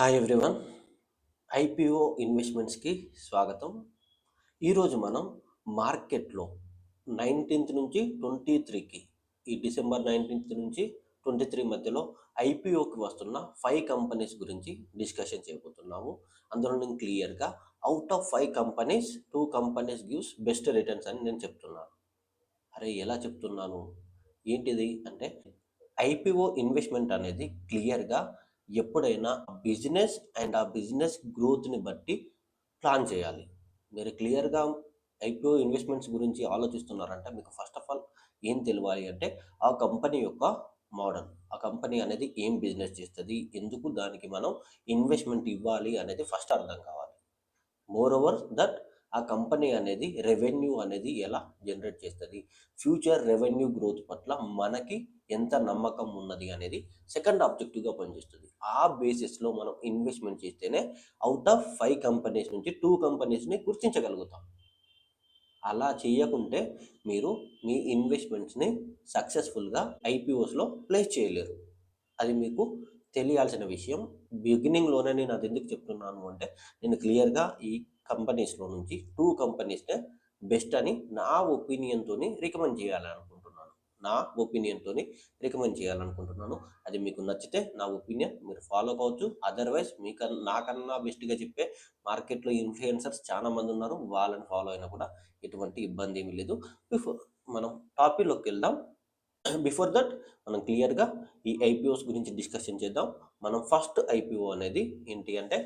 Hi everyone IPO ఇన్వెస్ట్మెంట్స్కి స్వాగతం. ఈరోజు మనం మార్కెట్లో నైన్టీన్త్ నుంచి ట్వంటీ త్రీకి ఈ డిసెంబర్ నైన్టీన్త్ నుంచి ట్వంటీ త్రీ మధ్యలో ఐపీఓకి వస్తున్న ఫైవ్ కంపెనీస్ గురించి డిస్కషన్ చేయబోతున్నాము. అందులో నేను క్లియర్గా out of five companies two companies gives best returns అని నేను చెప్తున్నాను. అరే ఎలా చెప్తున్నాను? ఏంటిది? అంటే ఐపీఓ ఇన్వెస్ట్మెంట్ అనేది క్లియర్గా ఎప్పుడైనా బిజినెస్ అండ్ ఆ బిజినెస్ గ్రోత్ని బట్టి ప్లాన్ చేయాలి. మీరు క్లియర్గా ఐపీఓ ఇన్వెస్ట్మెంట్స్ గురించి ఆలోచిస్తున్నారంటే మీకు ఫస్ట్ ఆఫ్ ఆల్ ఏం తెలియాలి అంటే ఆ కంపెనీ యొక్క మోడల్. ఆ కంపెనీ అనేది ఏం బిజినెస్ చేస్తుంది? ఎందుకు దానికి మనం ఇన్వెస్ట్మెంట్ ఇవ్వాలి అనేది ఫస్ట్ అర్థం కావాలి. మోర్ ఓవర్ దట్ ఆ కంపెనీ అనేది రెవెన్యూ అనేది ఎలా జనరేట్ చేస్తుంది? ఫ్యూచర్ రెవెన్యూ గ్రోత్ పట్ల మనకి ఎంత నమ్మకం ఉన్నది అనేది సెకండ్ ఆబ్జెక్టివ్గా పనిచేస్తుంది. ఆ బేసిస్లో మనం ఇన్వెస్ట్మెంట్ చేస్తేనే అవుట్ ఆఫ్ ఫైవ్ కంపెనీస్ నుంచి టూ కంపెనీస్ని గుర్తించగలుగుతాం. అలా చేయకుంటే మీరు మీ ఇన్వెస్ట్మెంట్స్ని సక్సెస్ఫుల్గా ఐపీఓస్లో ప్లేస్ చేయలేరు. అది మీకు తెలియాల్సిన విషయం. బిగినింగ్లోనే నేను అది ఎందుకు చెప్తున్నాను అంటే నేను క్లియర్గా ఈ కంపెనీస్లో నుంచి టూ కంపెనీస్నే బెస్ట్ అని నా ఒపీనియన్తో రికమెండ్ చేయాలనుకుంటున్నాను. నా ఒపీనియన్తో రికమెండ్ చేయాలనుకుంటున్నాను. అది మీకు నచ్చితే నా ఒపీనియన్ మీరు ఫాలో కావచ్చు. అదర్వైజ్ మీకన్నా నాకన్నా బెస్ట్గా చెప్పే మార్కెట్లో ఇన్ఫ్లుయెన్సర్స్ చాలా మంది ఉన్నారు. వాళ్ళని ఫాలో అయినా కూడా ఎటువంటి ఇబ్బంది ఏమీ లేదు. బిఫోర్ మనం టాపిక్లోకి వెళ్దాం. బిఫోర్ దట్ మనం క్లియర్గా ఈ ఐపీఓస్ గురించి డిస్కషన్ చేద్దాం. మనం ఫస్ట్ ఐపీఓ అనేది ఏంటి అంటే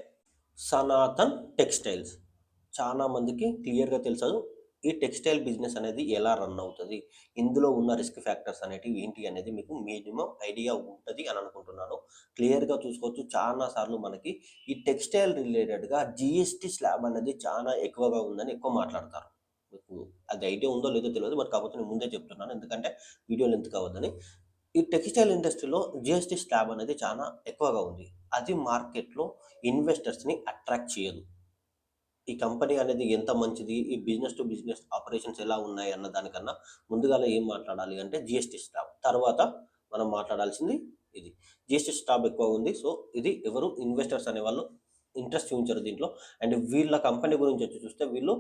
సనాతన్ టెక్స్టైల్స్ చాలా మందికి క్లియర్గా తెలుసు ఈ టెక్స్టైల్ బిజినెస్ అనేది ఎలా రన్ అవుతుంది? ఇందులో ఉన్న రిస్క్ ఫ్యాక్టర్స్ అనేటివి ఏంటి అనేది మీకు మినిమం ఐడియా ఉంటుంది అని అనుకుంటున్నాను. క్లియర్గా చూసుకోవచ్చు. చాలా సార్లు మనకి ఈ టెక్స్టైల్ రిలేటెడ్గా జిఎస్టీ స్లాబ్ అనేది చాలా ఎక్కువగా ఉందని ఎక్కువ మాట్లాడతారు. మీకు అది ఐడియా ఉందో లేదో తెలియదు. బట్ కాకపోతే నేను ముందే చెప్తున్నాను. ఎందుకంటే వీడియోలు ఎందుకు అవ్వద్దని ఈ టెక్స్టైల్ ఇండస్ట్రీలో జిఎస్టీ స్లాబ్ అనేది చాలా ఎక్కువగా ఉంది. అది మార్కెట్లో ఇన్వెస్టర్స్ని అట్రాక్ట్ చేయదు. ఈ కంపెనీ అనేది ఎంత మంచిది? ఈ బిజినెస్ టు బిజినెస్ ఆపరేషన్స్ ఎలా ఉన్నాయి అన్న దానికన్నా ముందుగా ఏం మాట్లాడాలి అంటే జిఎస్టీ స్టాప్. తర్వాత మనం మాట్లాడాల్సింది ఇది. జిఎస్టీ స్టాప్ ఎక్కువ ఉంది. సో ఇది ఎవరు ఇన్వెస్టర్స్ అనే వాళ్ళు ఇంట్రెస్ట్ చూపించారు దీంట్లో. అండ్ వీళ్ళ కంపెనీ గురించి వచ్చి చూస్తే వీళ్ళు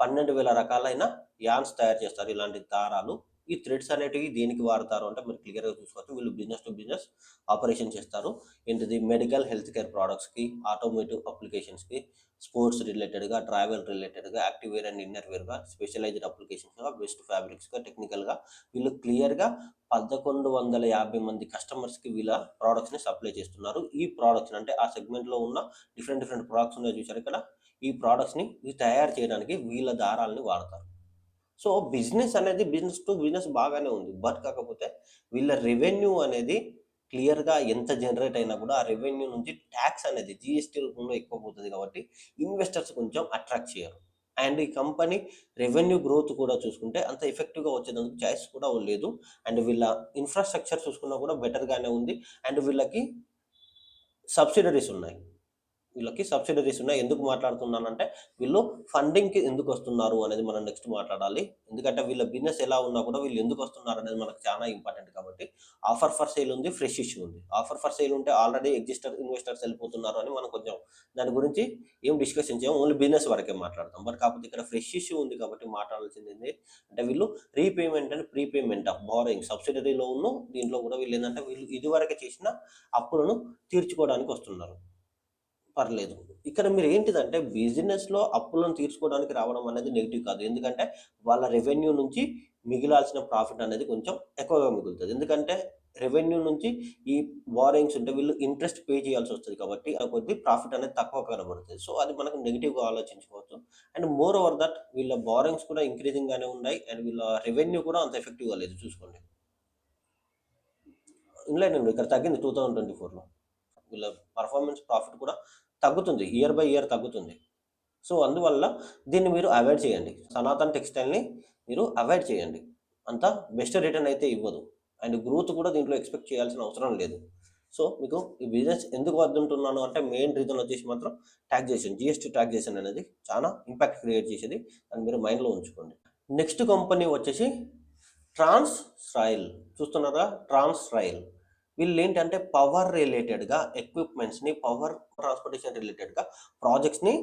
పన్నెండు వేల రకాలైన యాన్స్ తయారు చేస్తారు ఇలాంటి దారాలు. ఈ థ్రెడ్స్ అనేటివి దేనికి వాడతారు అంటే మీరు క్లియర్గా చూసుకోవచ్చు. వీళ్ళు బిజినెస్ టు బిజినెస్ ఆపరేషన్ చేస్తారు. ఏంటిది? మెడికల్ హెల్త్ కేర్ ప్రోడక్ట్స్కి ఆటోమేటివ్ అప్లికేషన్స్కి స్పోర్ట్స్ రిలేటెడ్గా ట్రావెల్ రిలేటెడ్గా యాక్టివ్ వేర్ అండ్ ఇన్నర్ వేర్గా స్పెషలైజ్డ్ అప్లికేషన్స్గా బెస్ట్ ఫ్యాబ్రిక్స్గా టెక్నికల్గా వీళ్ళు క్లియర్గా పదకొండు వందల యాభై మంది కస్టమర్స్కి వీళ్ళ ప్రోడక్ట్స్ని సప్లై చేస్తున్నారు. ఈ ప్రోడక్ట్స్ అంటే ఆ సెగ్మెంట్లో ఉన్న డిఫరెంట్ డిఫరెంట్ ప్రోడక్ట్స్ ఉన్నాయి చూసారు ఇక్కడ ఈ ప్రోడక్ట్స్ని తయారు చేయడానికి వీళ్ళ దారాలని వాడతారు. సో బిజినెస్ అనేది బిజినెస్ టు బిజినెస్ బాగానే ఉంది. బట్ కాకపోతే వీళ్ళ రెవెన్యూ అనేది క్లియర్గా ఎంత జనరేట్ అయినా కూడా ఆ రెవెన్యూ నుంచి ట్యాక్స్ అనేది జిఎస్టీ రూపంలో ఎక్కువ పోతుంది కాబట్టి ఇన్వెస్టర్స్ కొంచెం అట్రాక్ట్ చేయరు. అండ్ ఈ కంపెనీ రెవెన్యూ గ్రోత్ కూడా చూసుకుంటే అంత ఎఫెక్టివ్గా వచ్చేందుకు ఛాయిస్ కూడా లేదు. అండ్ వీళ్ళ ఇన్ఫ్రాస్ట్రక్చర్ చూసుకున్నా కూడా బెటర్గానే ఉంది. అండ్ వీళ్ళకి సబ్సిడరీస్ ఉన్నాయి. వీళ్ళకి సబ్సిడరీస్ ఉన్నాయి. ఎందుకు మాట్లాడుతున్నానంటే వీళ్ళు ఫండింగ్కి ఎందుకు వస్తున్నారు అనేది మనం నెక్స్ట్ మాట్లాడాలి. ఎందుకంటే వీళ్ళ బిజినెస్ ఎలా ఉన్నా కూడా వీళ్ళు ఎందుకు వస్తున్నారు అనేది మనకు చాలా ఇంపార్టెంట్ కాబట్టి ఆఫర్ ఫర్ సేల్ ఉంది ఫ్రెష్ ఇష్యూ ఉంది. ఆఫర్ ఫర్ సేల్ ఉంటే ఆల్రెడీ ఎగ్జిస్టర్ ఇన్వెస్టర్స్ వెళ్ళిపోతున్నారు అని మనం కొంచెం దాని గురించి ఏం డిస్కషన్ చేయం ఓన్లీ బిజినెస్ వరకే మాట్లాడతాం. బట్ కాకపోతే ఇక్కడ ఫ్రెష్ ఇష్యూ ఉంది కాబట్టి మాట్లాడాల్సింది ఏంటి అంటే వీళ్ళు repayment and prepayment of borrowing సబ్సిడరీలో ఉన్న దీంట్లో కూడా వీళ్ళు ఏంటంటే వీళ్ళు ఇదివరకు చేసిన అప్పులను తీర్చుకోవడానికి వస్తున్నారు. పర్లేదు. ఇక్కడ మీరు ఏంటిదంటే బిజినెస్లో అప్పులను తీర్చుకోవడానికి రావడం అనేది నెగిటివ్ కాదు. ఎందుకంటే వాళ్ళ రెవెన్యూ నుంచి మిగిలాల్సిన ప్రాఫిట్ అనేది కొంచెం ఎక్కువగా మిగులుతుంది. ఎందుకంటే రెవెన్యూ నుంచి ఈ బారోయింగ్స్ ఉంటే వీళ్ళు ఇంట్రెస్ట్ పే చేయాల్సి వస్తుంది కాబట్టి కొద్ది ప్రాఫిట్ అనేది తక్కువ కనబడుతుంది. సో అది మనకు నెగిటివ్గా ఆలోచించుకోవచ్చు. అండ్ మోర్ ఓవర్ దట్ వీళ్ళ బారింగ్స్ కూడా ఇంక్రీజింగ్ గానే ఉన్నాయి. అండ్ వీళ్ళ రెవెన్యూ కూడా అంత ఎఫెక్టివ్గా లేదు. చూసుకోండి. ఇంగ్లాండ్ ఇక్కడ తగ్గింది టూ థౌజండ్ ట్వంటీ ఫోర్లో. వీళ్ళ పర్ఫార్మెన్స్ ప్రాఫిట్ కూడా తగ్గుతుంది ఇయర్ బై ఇయర్ తగ్గుతుంది. సో అందువల్ల దీన్ని మీరు అవాయిడ్ చేయండి. సనాతన్ టెక్స్టైల్ని మీరు అవాయిడ్ చేయండి. అంత బెస్ట్ రిటర్న్ అయితే ఇవ్వదు. అండ్ గ్రోత్ కూడా దీంట్లో ఎక్స్పెక్ట్ చేయాల్సిన అవసరం లేదు. సో మీకు ఈ బిజినెస్ ఎందుకు వద్దుంటున్నాను అంటే మెయిన్ రీజన్ వచ్చేసి మాత్రం ట్యాక్సేషన్ జిఎస్టీ ట్యాక్సేషన్ అనేది చాలా ఇంపాక్ట్ క్రియేట్ చేసేది. అని మీరు మైండ్లో ఉంచుకోండి. నెక్స్ట్ కంపెనీ వచ్చేసి ట్రాన్స్ రైల్ చూస్తున్నారా ట్రాన్స్ రైల్ వీళ్ళు ఏంటంటే పవర్ రిలేటెడ్గా ఎక్విప్మెంట్స్ని పవర్ ట్రాన్స్పోర్టేషన్ రిలేటెడ్గా ప్రాజెక్ట్స్ని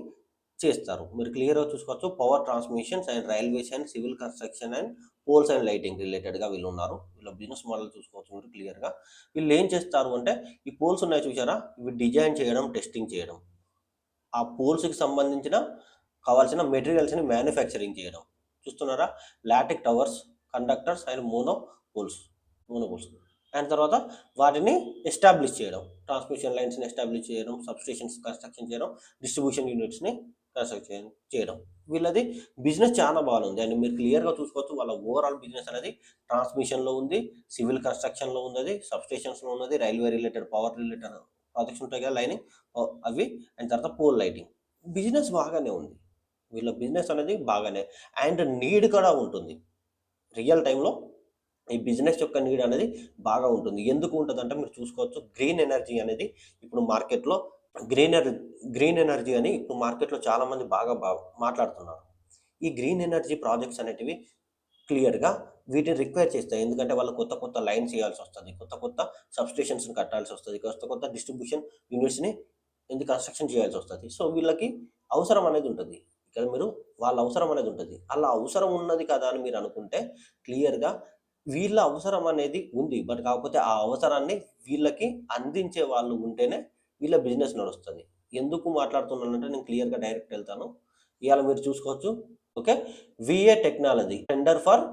చేస్తారు. మీరు క్లియర్గా చూసుకోవచ్చు power transmissions and railways and civil construction and poles and lighting రిలేటెడ్గా వీళ్ళు ఉన్నారు వీళ్ళ బిజినెస్ మోడల్ చూసుకోవచ్చు మీరు క్లియర్గా వీళ్ళు ఏం చేస్తారు అంటే ఈ పోల్స్ ఉన్నాయి చూసారా ఇవి డిజైన్ చేయడం టెస్టింగ్ చేయడం. ఆ పోల్స్కి సంబంధించిన కావాల్సిన మెటీరియల్స్ని మ్యానుఫ్యాక్చరింగ్ చేయడం. చూస్తున్నారా? Lattice towers conductors and mono poles mono poles and తర్వాత వాటిని ఎస్టాబ్లిష్ చేయడం. ట్రాన్స్మిషన్ లైన్స్ని ఎస్టాబ్లిష్ చేయడం సబ్స్టేషన్స్ కన్స్ట్రక్షన్ చేయడం డిస్ట్రిబ్యూషన్ యూనిట్స్ని కన్స్ట్రక్షన్ చేయడం. వీళ్ళది బిజినెస్ చాలా బాగుంది అండ్ మీరు క్లియర్గా చూసుకోవచ్చు వాళ్ళ ఓవరాల్ బిజినెస్ అనేది ట్రాన్స్మిషన్లో ఉంది సివిల్ కన్స్ట్రక్షన్లో ఉన్నది సబ్స్టేషన్స్లో ఉన్నది railway related power related projects ఉంటాయి కదా లైనింగ్ అవి. అండ్ తర్వాత పోల్ లైటింగ్ బిజినెస్ బాగానే ఉంది. వీళ్ళ బిజినెస్ అనేది బాగానే. అండ్ నీడ్ కూడా ఉంటుంది. రియల్ టైంలో ఈ బిజినెస్ యొక్క నీడ్ అనేది బాగా ఉంటుంది. ఎందుకు ఉంటుంది అంటే మీరు చూసుకోవచ్చు గ్రీన్ ఎనర్జీ అనేది ఇప్పుడు మార్కెట్లో గ్రీన్ గ్రీన్ ఎనర్జీ అని ఇప్పుడు మార్కెట్లో చాలామంది బాగా బా మాట్లాడుతున్నారు. ఈ గ్రీన్ ఎనర్జీ ప్రాజెక్ట్స్ అనేటివి క్లియర్గా వీటిని రిక్వైర్ చేస్తాయి. ఎందుకంటే వాళ్ళు కొత్త కొత్త లైన్స్ చేయాల్సి వస్తుంది కొత్త కొత్త సబ్స్టేషన్స్ని కట్టాల్సి వస్తుంది కొత్త కొత్త డిస్ట్రిబ్యూషన్ యూనిట్స్ని ఎందుకు కన్స్ట్రక్షన్ చేయాల్సి వస్తుంది. సో వీళ్ళకి అవసరం అనేది ఉంటుంది. ఇక్కడ మీరు వాళ్ళ అవసరం అనేది ఉంటుంది. అలా అవసరం ఉన్నది కదా అని మీరు అనుకుంటే క్లియర్గా వీళ్ళ అవసరం అనేది ఉంది. బట్ కాకపోతే ఆ అవసరాన్ని వీళ్ళకి అందించే వాళ్ళు ఉంటేనే వీళ్ళ బిజినెస్ నడుస్తుంది. ఎందుకు మాట్లాడుతున్నానంటే నేను క్లియర్గా డైరెక్ట్ వెళ్తాను. ఇవాళ మీరు చూసుకోవచ్చు. Okay? VA technology tender for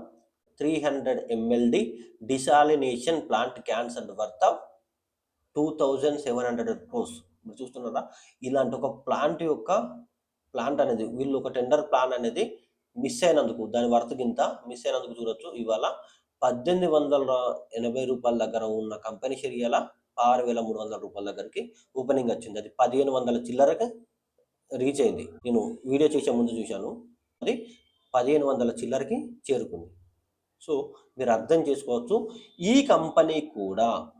three hundred MLD desalination plant cancer worth of two thousand seven hundred crores మీరు చూస్తున్నారా? ఇలాంటి ఒక ప్లాంట్ యొక్క ప్లాంట్ అనేది వీళ్ళు ఒక టెండర్ ప్లాన్ అనేది మిస్ అయినందుకు దాని వర్త్ కింద మిస్ అయినందుకు చూడొచ్చు. ఇవాళ పద్దెనిమిది వందల ఎనభై రూపాయల దగ్గర ఉన్న కంపెనీ షేర్ ఇవాళ ఆరు వేల మూడు వందల రూపాయల దగ్గరికి ఓపెనింగ్ వచ్చింది. అది పదిహేను వందల చిల్లరకి రీచ్ అయింది. నేను వీడియో చేసే ముందు చూశాను. అది పదిహేను వందల చిల్లరకి చేరుకుంది. సో మీరు అర్థం చేసుకోవచ్చు. ఈ కంపెనీ కూడా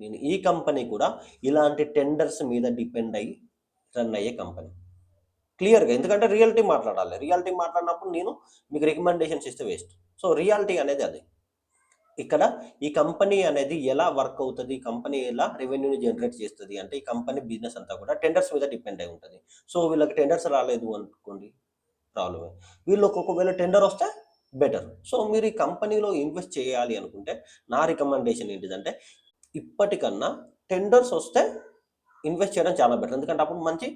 నేను ఈ కంపెనీ కూడా ఇలాంటి టెండర్స్ మీద డిపెండ్ అయ్యి రన్ అయ్యే కంపెనీ. క్లియర్గా ఎందుకంటే రియాలిటీ మాట్లాడాలి. రియాలిటీ మాట్లాడినప్పుడు నేను మీకు రికమెండేషన్స్ ఇస్తే వేస్ట్. సో రియాలిటీ అనేది అది. ఇక్కడ ఈ కంపెనీ అనేది ఎలా వర్క్ అవుతుంది? ఈ కంపెనీ ఎలా రెవెన్యూని జనరేట్ చేస్తుంది? అంటే ఈ కంపెనీ బిజినెస్ అంతా కూడా టెండర్స్ మీద డిపెండ్ అయి ఉంటుంది. సో వీళ్ళకి టెండర్స్ రాలేదు అనుకోండి ప్రాబ్లమే. వీళ్ళకి ఒకవేళ టెండర్ వస్తే బెటర్. సో మీరు ఈ కంపెనీలో ఇన్వెస్ట్ చేయాలి అనుకుంటే నా రికమెండేషన్ ఏంటిదంటే ఇప్పటికన్నా టెండర్స్ వస్తే ఇన్వెస్ట్ చేయడం చాలా బెటర్. ఎందుకంటే అప్పుడు మంచి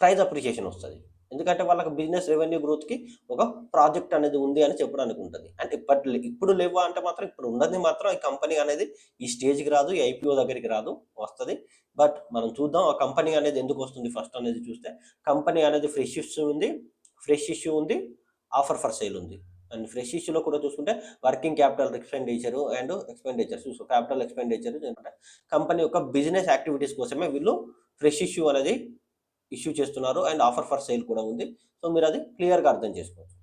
ప్రైజ్ అప్రిషియేషన్ వస్తుంది. ఎందుకంటే వాళ్ళకి బిజినెస్ రెవెన్యూ గ్రోత్కి ఒక ప్రాజెక్ట్ అనేది ఉంది అని చెప్పడానికి ఉంటుంది. అంటే ఇప్పటి ఇప్పుడు లేవా అంటే మాత్రం ఇప్పుడు ఉన్నది మాత్రం ఈ కంపెనీ అనేది ఈ స్టేజ్కి రాదు ఈ ఐపీఓ దగ్గరికి రాదు వస్తుంది. బట్ మనం చూద్దాం ఆ కంపెనీ అనేది ఎందుకు వస్తుంది ఫస్ట్ అనేది చూస్తే కంపెనీ అనేది ఫ్రెష్ ఇష్యూ ఉంది ఫ్రెష్ ఇష్యూ ఉంది ఆఫర్ ఫర్ సేల్ ఉంది. అండ్ ఫ్రెష్ ఇష్యూలో కూడా చూసుకుంటే working capital expenditure and expenditure చూసుకో క్యాపిటల్ ఎక్స్పెండిచర్ కంపెనీ యొక్క బిజినెస్ యాక్టివిటీస్ కోసమే వీళ్ళు ఫ్రెష్ ఇష్యూ అనేది ఇష్యూ చేస్తున్నారు అండ్ ఆఫర్ ఫర్ సేల్ కూడా ఉంది. సో మీరు అది క్లియర్గా అర్థం చేసుకోవచ్చు.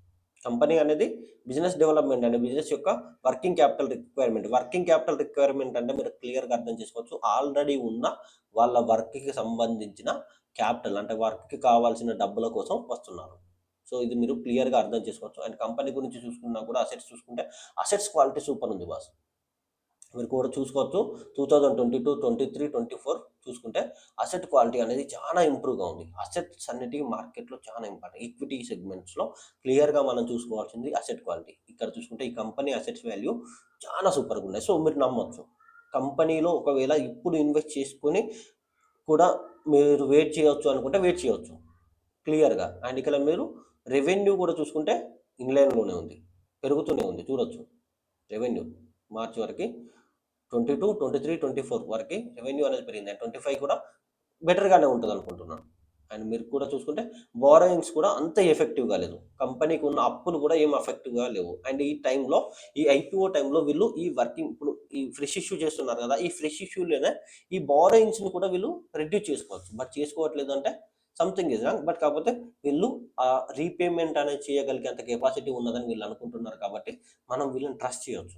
కంపెనీ అనేది బిజినెస్ డెవలప్మెంట్ అండ్ బిజినెస్ యొక్క working capital requirement. Working capital requirement అంటే మీరు క్లియర్గా అర్థం చేసుకోవచ్చు. ఆల్రెడీ ఉన్న వాళ్ళ వర్క్కి సంబంధించిన క్యాపిటల్ అంటే వర్క్కి కావాల్సిన డబ్బుల కోసం వస్తున్నారు. సో ఇది మీరు క్లియర్గా అర్థం చేసుకోవచ్చు. అండ్ కంపెనీ గురించి చూసుకున్నా కూడా అసెట్స్ చూసుకుంటే అసెట్స్ క్వాలిటీ సూపర్ ఉంది బాస్. మీరు కూడా చూసుకోవచ్చు. Two thousand twenty two twenty three twenty four చూసుకుంటే అసెట్ క్వాలిటీ అనేది చాలా ఇంప్రూవ్గా ఉంది. అసెట్స్ అన్నిటికీ మార్కెట్లో చాలా ఇంపార్టెంట్ ఈక్విటీ సెగ్మెంట్స్లో క్లియర్గా మనం చూసుకోవాల్సింది అసెట్ క్వాలిటీ ఇక్కడ చూసుకుంటే ఈ కంపెనీ అసెట్స్ వాల్యూ చాలా సూపర్గా ఉన్నాయి. సో మీరు నమ్మొచ్చు. కంపెనీలో ఒకవేళ ఇప్పుడు ఇన్వెస్ట్ చేసుకొని కూడా మీరు వెయిట్ చేయొచ్చు అనుకుంటే వెయిట్ చేయొచ్చు. క్లియర్గా అండ్ ఇక్కడ మీరు రెవెన్యూ కూడా చూసుకుంటే ఇంగ్లాండ్లోనే ఉంది. పెరుగుతూనే ఉంది. చూడొచ్చు. రెవెన్యూ మార్చి వరకు twenty two twenty three twenty four వరకు రెవెన్యూ అనేది పెరిగింది. అండ్ ట్వంటీ ఫైవ్ కూడా బెటర్గానే ఉంటుంది అనుకుంటున్నాను. అండ్ మీరు కూడా చూసుకుంటే బారోయింగ్స్ కూడా అంత ఎఫెక్టివ్గా లేదు. కంపెనీకి ఉన్న అప్పులు కూడా ఏం ఎఫెక్టివ్గా లేవు. అండ్ ఈ టైంలో ఈ ఐపీఓ టైంలో వీళ్ళు ఈ వర్కింగ్ ఇప్పుడు ఈ ఫ్రెష్ ఇష్యూ చేస్తున్నారు కదా ఈ ఫ్రెష్ ఇష్యూలోనే ఈ బారోయింగ్స్ని కూడా వీళ్ళు రెడ్యూస్ చేసుకోవచ్చు. బట్ చేసుకోవట్లేదు అంటే సంథింగ్ ఇస్ రాంగ్ బట్ కాకపోతే వీళ్ళు ఆ రీపేమెంట్ అనేది చేయగలిగేంత కెపాసిటీ ఉన్నదని వీళ్ళు అనుకుంటున్నారు కాబట్టి మనం వీళ్ళని ట్రస్ట్ చేయవచ్చు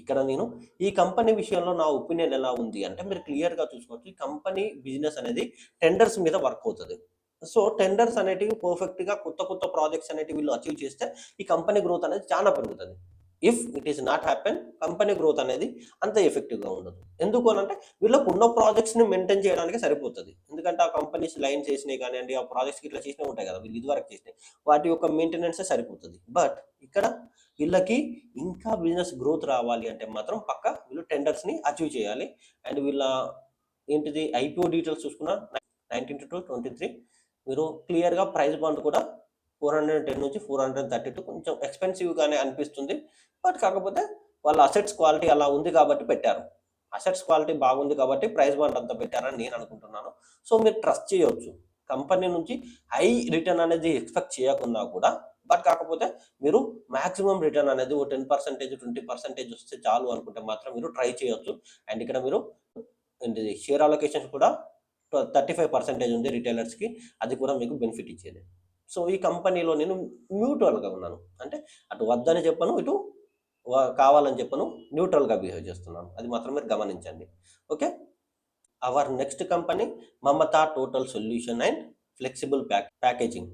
ఇక్కడ నేను ఈ కంపెనీ విషయంలో నా ఒపీనియన్ ఎలా ఉంది అంటే మీరు క్లియర్గా చూసుకోవచ్చు. ఈ కంపెనీ బిజినెస్ అనేది టెండర్స్ మీద వర్క్ అవుతుంది. సో టెండర్స్ అనేటివి పర్ఫెక్ట్గా కొత్త కొత్త ప్రాజెక్ట్స్ అనేటివి వీళ్ళు అచీవ్ చేస్తే ఈ కంపెనీ గ్రోత్ అనేది చాలా పెరుగుతుంది. If it is not happen company growth అనేది అంత ఎఫెక్టివ్గా ఉండదు. ఎందుకు అని అంటే వీళ్ళకు ఉన్న ప్రాజెక్ట్స్ని మెయింటైన్ చేయడానికి సరిపోతుంది. ఎందుకంటే ఆ కంపెనీస్ లైన్ చేసినాయి కానివ్వండి ఆ ప్రాజెక్ట్స్కి ఇట్లా చేసినవి ఉంటాయి కదా వీళ్ళు ఇదివరకు చేసినాయి వాటి యొక్క మెయింటెనెన్సే సరిపోతుంది. బట్ ఇక్కడ వీళ్ళకి ఇంకా బిజినెస్ గ్రోత్ రావాలి అంటే మాత్రం పక్క వీళ్ళు టెండర్స్ని అచీవ్ చేయాలి. అండ్ వీళ్ళ ఏంటిది ఐపీఓ డీటెయిల్స్ చూసుకున్న నైన్టీన్ టు ట్వంటీ త్రీ మీరు క్లియర్గా ప్రైస్ బాండ్ కూడా ఫోర్ హండ్రెడ్ టెన్ నుంచి ఫోర్ హండ్రెడ్ థర్టీ టూ కొంచెం ఎక్స్పెన్సివ్గానే అనిపిస్తుంది. బట్ కాకపోతే వాళ్ళ అసెట్స్ క్వాలిటీ అలా ఉంది కాబట్టి పెట్టారు. అసెట్స్ క్వాలిటీ బాగుంది కాబట్టి ప్రైస్ బాండ్ అంతా పెట్టారని నేను అనుకుంటున్నాను. సో మీరు ట్రస్ట్ చేయవచ్చు కంపెనీ నుంచి హై రిటర్న్ అనేది ఎక్స్పెక్ట్ చేయకుండా కూడా బట్ కాకపోతే మీరు మాక్సిమం రిటర్న్ అనేది ఓ టెన్ పర్సెంటేజ్ ట్వంటీ పర్సెంటేజ్ వస్తే చాలు అనుకుంటే మాత్రం మీరు ట్రై చేయొచ్చు. అండ్ ఇక్కడ మీరు షేర్ అలొకేషన్స్ కూడా థర్టీ ఫైవ్ పర్సెంటేజ్ ఉంది రిటైలర్స్కి అది కూడా మీకు బెనిఫిట్ ఇచ్చేది. సో ఈ కంపెనీలో నేను న్యూట్రల్గా ఉన్నాను. అంటే అటు వద్దని చెప్పను ఇటు కావాలని చెప్పను న్యూట్రల్గా బిహేవ్ చేస్తున్నాను. అది మాత్రం మీరు గమనించండి. Okay? Our next company Mamata total solution and flexible pack packaging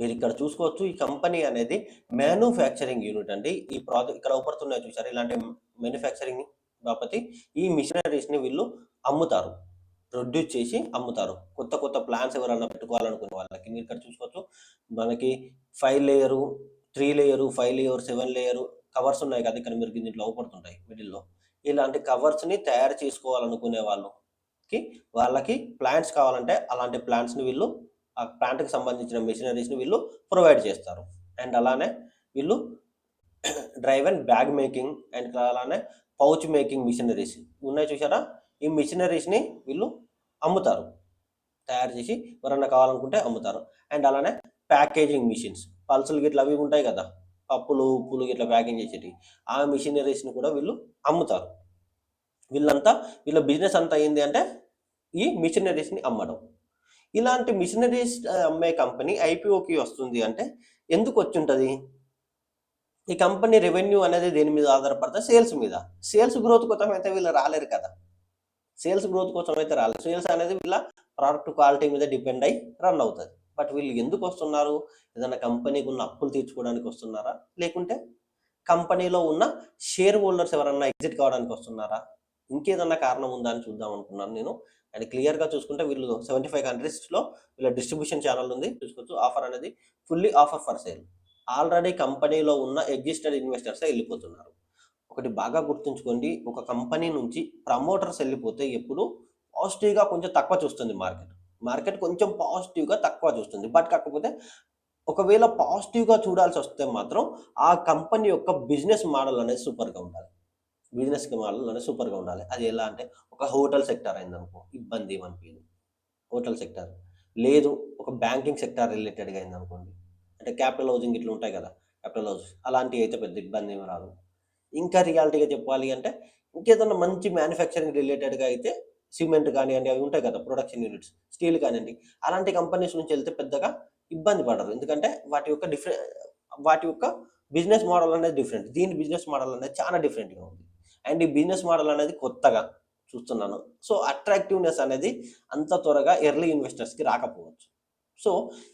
మీరు ఇక్కడ చూసుకోవచ్చు ఈ కంపెనీ అనేది మ్యానుఫ్యాక్చరింగ్ యూనిట్ అండి. ఈ ప్రాజెక్ట్ ఇక్కడ అవుపడుతున్నాయి చూసారు ఇలాంటి మ్యానుఫ్యాక్చరింగ్ బాపతి ఈ మిషనరీస్ని వీళ్ళు అమ్ముతారు. ప్రొడ్యూస్ చేసి అమ్ముతారు. కొత్త కొత్త ప్లాన్స్ ఎవరైనా పెట్టుకోవాలనుకునే వాళ్ళకి మీరు ఇక్కడ చూసుకోవచ్చు. మనకి five layer three layer five layer seven layer covers ఉన్నాయి కదా ఇక్కడ మీరు దీంట్లో అవపడుతుంటాయి మిడిల్లో. ఇలాంటి కవర్స్ని తయారు చేసుకోవాలనుకునే వాళ్ళకి వాళ్ళకి ప్లాంట్స్ కావాలంటే అలాంటి ప్లాంట్స్ని వీళ్ళు ఆ ప్లాంట్కి సంబంధించిన మెషినరీస్ని వీళ్ళు ప్రొవైడ్ చేస్తారు. అండ్ అలానే వీళ్ళు drive and bag making and అలానే పౌచ్ మేకింగ్ మిషనరీస్ ఉన్నాయి చూసారా ఈ మిషనరీస్ని వీళ్ళు అమ్ముతారు. తయారు చేసి ఎవరన్నా కావాలనుకుంటే అమ్ముతారు. అండ్ అలానే ప్యాకేజింగ్ మిషన్స్ పల్సులు గిట్ల అవి ఉంటాయి కదా పప్పులు ఉప్పులు గిట్ల ప్యాకింగ్ చేసేటివి ఆ మిషనరీస్ని కూడా వీళ్ళు అమ్ముతారు. వీళ్ళంతా వీళ్ళ బిజినెస్ అంతా ఏంటి అంటే ఈ మిషనరీస్ని అమ్మడం. ఇలాంటి మిషనరీస్ అమ్మే కంపెనీ ఐపీఓకి వస్తుంది అంటే ఎందుకు వచ్చి ఉంటుంది ఈ కంపెనీ రెవెన్యూ అనేది దేని మీద ఆధారపడతా? సేల్స్ మీద. సేల్స్ గ్రోత్ కోసం అయితే వీళ్ళు రాలేరు కదా. సేల్స్ గ్రోత్ కోసం అయితే రాలేదు సేల్స్ అనేది వీళ్ళ ప్రోడక్ట్ క్వాలిటీ మీద డిపెండ్ అయి రన్ అవుతుంది. బట్ వీళ్ళు ఎందుకు వస్తున్నారు? ఏదైనా కంపెనీకి ఉన్న అప్పులు తీర్చుకోవడానికి వస్తున్నారా? లేకుంటే కంపెనీలో ఉన్న షేర్ హోల్డర్స్ ఎవరన్నా ఎగ్జిట్ కావడానికి వస్తున్నారా? ఇంకేదన్నా కారణం ఉందా అని చూద్దాం అనుకున్నాను నేను. అండ్ క్లియర్గా చూసుకుంటే వీళ్ళు సెవెంటీ ఫైవ్ కంట్రీస్లో వీళ్ళ డిస్ట్రిబ్యూషన్ ఛానల్ ఉంది చూసుకోవచ్చు. ఆఫర్ అనేది fully offer for sale. Already కంపెనీలో ఉన్న ఎగ్జిస్టెడ్ ఇన్వెస్టర్సే వెళ్ళిపోతున్నారు. ఒకటి బాగా గుర్తుంచుకోండి. ఒక కంపెనీ నుంచి ప్రమోటర్స్ వెళ్ళిపోతే ఎప్పుడు పాజిటివ్గా కొంచెం తక్కువ చూస్తుంది మార్కెట్. మార్కెట్ కొంచెం పాజిటివ్గా తక్కువ చూస్తుంది. బట్ కాకపోతే ఒకవేళ పాజిటివ్గా చూడాల్సి వస్తే మాత్రం ఆ కంపెనీ యొక్క బిజినెస్ మోడల్ అనేది సూపర్గా ఉండాలి. బిజినెస్ మోడల్ సూపర్గా ఉండాలి. అది ఎలా అంటే ఒక హోటల్ సెక్టార్ అయిందనుకో ఇబ్బంది ఏమనిపించదు. Hotel sector. లేదు ఒక బ్యాంకింగ్ సెక్టార్ రిలేటెడ్గా అయింది అనుకోండి అంటే క్యాపిటల్ హౌసింగ్ ఇట్లా ఉంటాయి కదా క్యాపిటల్ హౌస్. అలాంటివి అయితే పెద్ద ఇబ్బంది ఏమి రాదు. ఇంకా రియాలిటీగా చెప్పాలి అంటే ఇంకేదన్నా మంచి మ్యానుఫ్యాక్చరింగ్ రిలేటెడ్గా అయితే సిమెంట్ కానివ్వండి అవి ఉంటాయి కదా ప్రొడక్షన్ యూనిట్స్ స్టీల్ కానివ్వండి అలాంటి కంపెనీస్ నుంచి వెళ్తే పెద్దగా ఇబ్బంది పడరు. ఎందుకంటే వాటి యొక్క డిఫరెంట్ వాటి యొక్క బిజినెస్ మోడల్ అనేది డిఫరెంట్ దీని బిజినెస్ మోడల్ అనేది చాలా డిఫరెంట్గా ఉంది. అండ్ ఈ బిజినెస్ మోడల్ అనేది కొత్తగా చూస్తున్నాను. సో అట్రాక్టివ్నెస్ అనేది అంత త్వరగా ఎర్లీ ఇన్వెస్టర్స్కి రాకపోవచ్చు. సో